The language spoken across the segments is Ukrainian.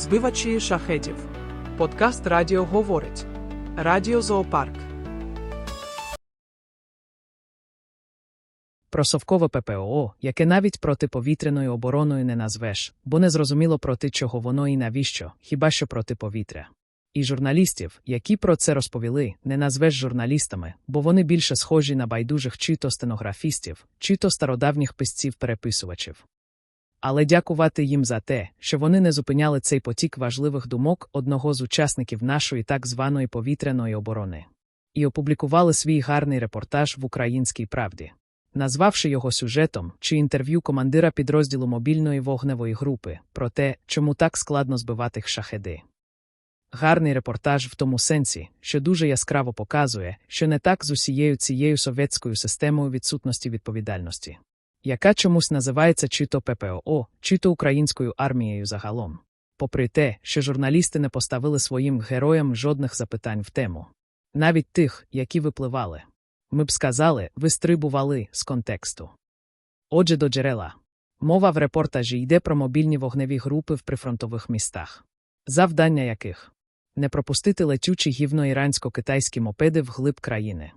Збивачі шахедів. Подкаст Радіо говорить. Радіо Зоопарк. Про совкове ППО, яке навіть протиповітряною обороною не назвеш, бо не зрозуміло проти чого воно і навіщо, хіба що проти повітря. І журналістів, які про це розповіли, не назвеш журналістами, бо вони більше схожі на байдужих чи то стенографістів, чи то стародавніх писців-переписувачів. Але дякувати їм за те, що вони не зупиняли цей потік важливих думок одного з учасників нашої так званої повітряної оборони. І опублікували свій гарний репортаж в Українській правді назвавши його сюжетом чи інтерв'ю командира підрозділу мобільної вогневої групи про те, чому так складно збивати шахеди. Гарний репортаж в тому сенсі, що дуже яскраво показує, що не так з усією цією совєтською системою відсутності відповідальності, яка чомусь називається чи то ППО, чи то українською армією загалом. Попри те, що журналісти не поставили своїм героям жодних запитань в тему, навіть тих, які випливали ми б сказали, вистрибували з контексту. Отже, до джерела. Мова в репортажі йде про мобільні вогневі групи в прифронтових містах, завдання яких не пропустити летючі гівно-ірансько-китайські мопеди вглиб країни.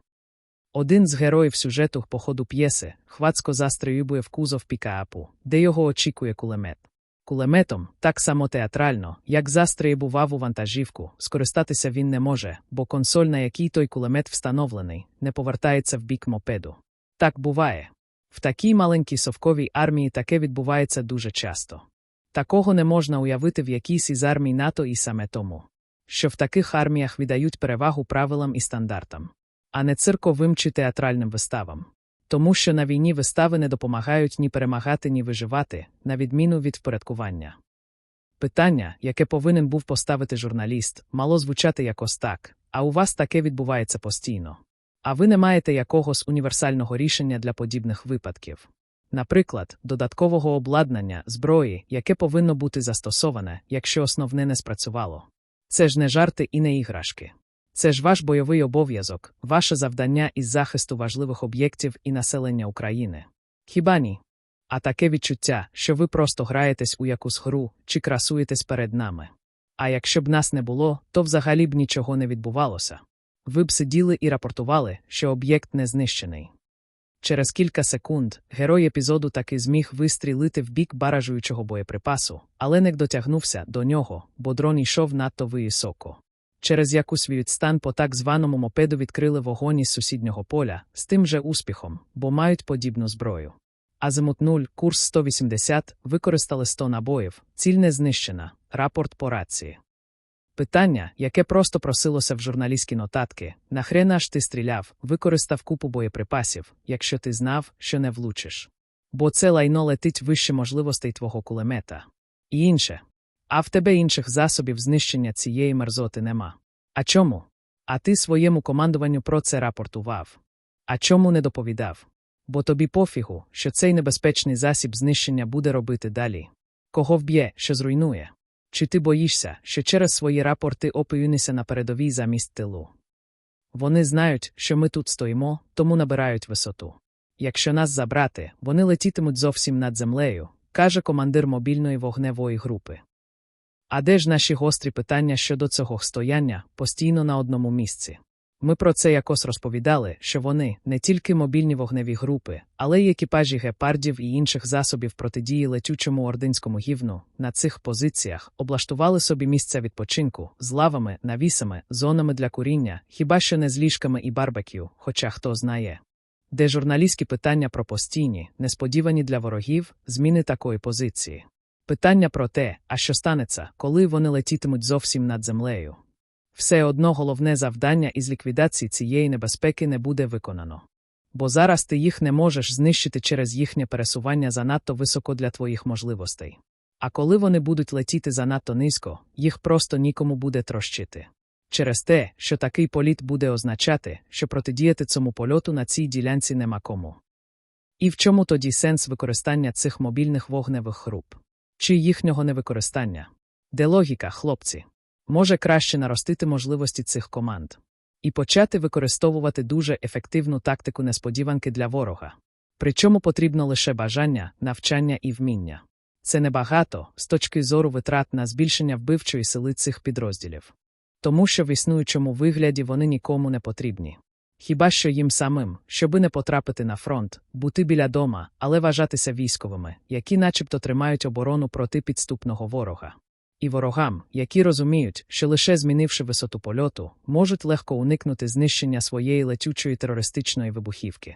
Один з героїв сюжету походу п'єси хвацько застраюбує в кузов пікаапу, де його очікує кулемет. Кулеметом, так само театрально, як застрибував у вантажівку, скористатися він не може, бо консоль, на якій той кулемет встановлений, не повертається в бік мопеду. Так буває. В такій маленькій совковій армії таке відбувається дуже часто. Такого не можна уявити в якійсь із армій НАТО і саме тому, що в таких арміях віддають перевагу правилам і стандартам, а не цирковим чи театральним виставам тому що на війні вистави не допомагають ні перемагати, ні виживати, на відміну від впорядкування. Питання, яке повинен був поставити журналіст, мало звучати якось так, а у вас таке відбувається постійно. А ви не маєте якогось універсального рішення для подібних випадків. Наприклад, додаткового обладнання, зброї, яке повинно бути застосоване, якщо основне не спрацювало. Це ж не жарти і не іграшки. Це ж ваш бойовий обов'язок, ваше завдання із захисту важливих об'єктів і населення України. Хіба ні? А таке відчуття, що ви просто граєтесь у якусь гру чи красуєтесь перед нами. А якщо б нас не було, то взагалі б нічого не відбувалося. Ви б сиділи і рапортували, що об'єкт не знищений. Через кілька секунд герой епізоду таки зміг вистрілити в бік баражуючого боєприпасу, але не дотягнувся до нього, бо дрон йшов надто високо через якусь відстань по так званому мопеду відкрили вогонь із сусіднього поля з тим же успіхом, бо мають подібну зброю. Азимут 0, курс 180, використали 100 набоїв, ціль не знищена, рапорт по рації. Питання, яке просто просилося в журналістські нотатки нахрена ж ти стріляв, використав купу боєприпасів, якщо ти знав, що не влучиш. Бо це лайно летить вище можливостей твого кулемета. І інше, а в тебе інших засобів знищення цієї мерзоти нема. А чому? А ти своєму командуванню про це рапортував. А чому не доповідав? Бо тобі пофігу, що цей небезпечний засіб знищення буде робити далі. Кого вб'є, що зруйнує? Чи ти боїшся, що через свої рапорти опиюнися на передовій замість тилу? Вони знають, що ми тут стоїмо, тому набирають висоту. Якщо нас забрати, вони летітимуть зовсім над землею, каже командир мобільної вогневої групи. А де ж наші гострі питання щодо цього стояння постійно на одному місці? Ми про це якось розповідали, що вони не тільки мобільні вогневі групи, але й екіпажі гепардів і інших засобів протидії летючому ординському гівну на цих позиціях облаштували собі місця відпочинку з лавами, навісами, зонами для куріння, хіба що не з ліжками і барбекю, хоча хто знає. Де журналістські питання про постійні, несподівані для ворогів, зміни такої позиції. Питання про те, а що станеться, коли вони летітимуть зовсім над землею. Все одно головне завдання із ліквідації цієї небезпеки не буде виконано. Бо зараз ти їх не можеш знищити через їхнє пересування занадто високо для твоїх можливостей. А коли вони будуть летіти занадто низько, їх просто нікому буде трощити. Через те, що такий політ буде означати, що протидіяти цьому польоту на цій ділянці нема кому. І в чому тоді сенс використання цих мобільних вогневих груп? Чи їхнього невикористання. Де логіка, хлопці, може краще наростити можливості цих команд і почати використовувати дуже ефективну тактику несподіванки для ворога. Причому потрібно лише бажання, навчання і вміння. Це небагато з точки зору витрат на збільшення вбивчої сили цих підрозділів. Тому що в існуючому вигляді вони нікому не потрібні. Хіба що їм самим, щоби не потрапити на фронт, бути біля дома, але вважатися військовими, які начебто тримають оборону проти підступного ворога. І ворогам, які розуміють, що лише змінивши висоту польоту, можуть легко уникнути знищення своєї летючої терористичної вибухівки.